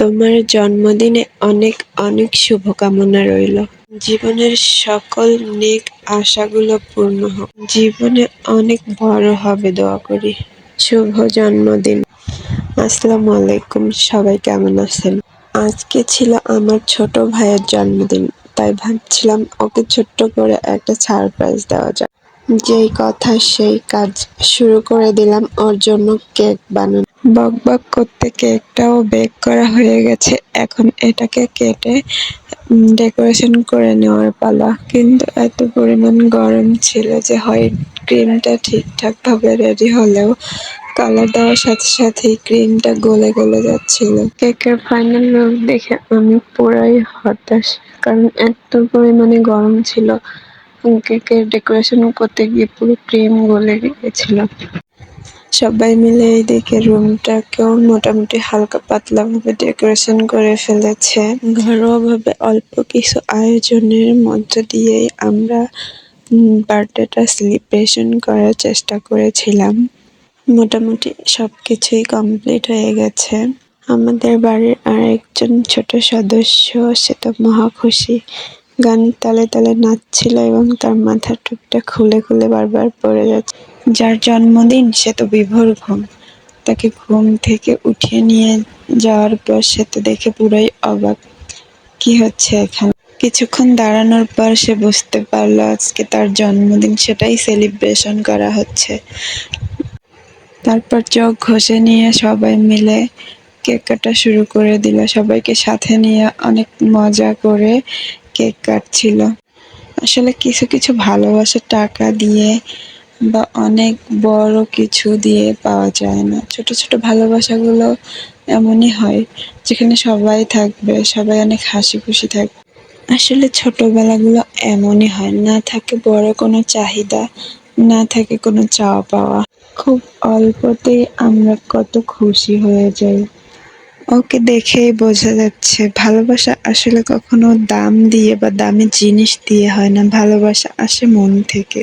তোমার জন্মদিনে অনেক অনেক শুভকামনা রইল। জীবনের সকল নেক আশাগুলো পূর্ণ হোক। জীবনে অনেক বড় হবে, দোয়া করি। শুভ জন্মদিন। আসসালামু আলাইকুম। সবাই কেমন আছেন? আজকে ছিল আমার ছোট ভাইয়ের জন্মদিন, তাই ভাবছিলাম ওকে ছোট্ট করে একটা সারপ্রাইজ দেওয়া যায় যেই কথা সেই কাজ শুরু করে দিলাম। ওর জন্য কেক বানানো। বক বক করতে কেকটাও বেক করা হয়ে গেছে। এখন এটাকে কেটে ডেকোরেশন করে নেওয়ার পালা। কিন্তু এত পরিমাণ গরম ছিল যে হোয়াইট ক্রিমটা ঠিকঠাকভাবে রেডি হলেও কালার দেওয়ার সাথে সাথেই ক্রিমটা গলে গলে যাচ্ছিল। কেকের ফাইনাল লুক দেখে আমি পুরাই হতাশ, কারণ এত পরিমাণে গরম ছিল। কেকের ডেকোরেশন করতে গিয়ে পুরো ক্রিম গলে গিয়েছিল। সবাই মিলে এই এইদিকে রুমটাকেও মোটামুটি হালকা পাতলা ভাবে ডেকোরেশন করে ফেলেছে। ঘরোয়াভাবে অল্প কিছু আয়োজনের মধ্য দিয়েই আমরা বার্থডেটা সেলিব্রেশন করার চেষ্টা করেছিলাম। মোটামুটি সবকিছুই কমপ্লিট হয়ে গেছে। আমাদের বাড়ির আরেকজন ছোট সদস্য, সে তো মহা খুশি গান তালে তালে নাচছিল এবং তার মাথার টুপটা খুলে খুলে বারবার পড়ে যাচ্ছে। যার জন্মদিন, সে তো বিভোর ঘুম। তাকে ঘুম থেকে উঠিয়ে নিয়ে যাওয়ার পর সে তো দেখে পুরাই অবাক। কি হচ্ছে এখানে? কিছুক্ষণ দাঁড়ানোর পর সে বুঝতে পারল আজকে তার জন্মদিন, সেটাই সেলিব্রেশন করা হচ্ছে। তারপর চোখ ঘষে নিয়ে সবাই মিলে কেক কাটা শুরু করে দিল। সবাইকে সাথে নিয়ে অনেক মজা করে কেক কাটছিল। আসলে কিছু কিছু ভালোবাসা টাকা দিয়ে বা অনেক বড় কিছু দিয়ে পাওয়া যায় না। ছোট ছোট ভালোবাসাগুলো এমনই হয়, যেখানে সবাই থাকবে, সবাই অনেক হাসি খুশি থাকবে। আসলে ছোটবেলাগুলো এমনই হয়, না থাকে বড় কোনো চাহিদা, না থাকে কোনো চাওয়া পাওয়া। খুব অল্পতেই আমরা কত খুশি হয়ে যাই। ওকে দেখেই বোঝা যাচ্ছে, ভালোবাসা আসলে কখনো দাম দিয়ে বা দামি জিনিস দিয়ে হয় না। ভালোবাসা আসে মন থেকে।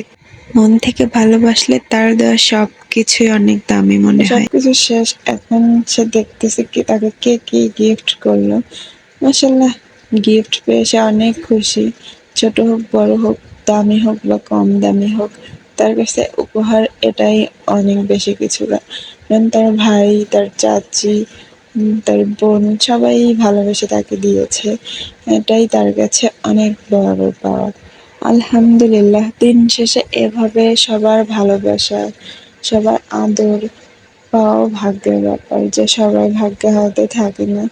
মন থেকে ভালোবাসলে তার দেওয়া সব কিছুই অনেক দামি মনে হয়। সবকিছু শেষ। এখন সে দেখতেছে কি, তাকে কে কি গিফট করল। মাসাল্লাহ গিফট পেয়ে সে অনেক খুশি। ছোট হোক, বড় হোক, দামি হোক বা কম দামি হোক, তার কাছে উপহার এটাই অনেক বেশি কিছু কারণ তার ভাই, তার চাচি তার বোন সবাই ভালোবেসে তাকে দিয়েছে। এটাই তার কাছে অনেক বড় পাওয়া আলহামদুলিল্লাহ, দিন শেষে এভাবে সবার ভালোবাসা, সবার আদর পাওয়া ভাগ্যের ব্যাপার যে সবাই ভাগ্যে হয়তো থাকে না।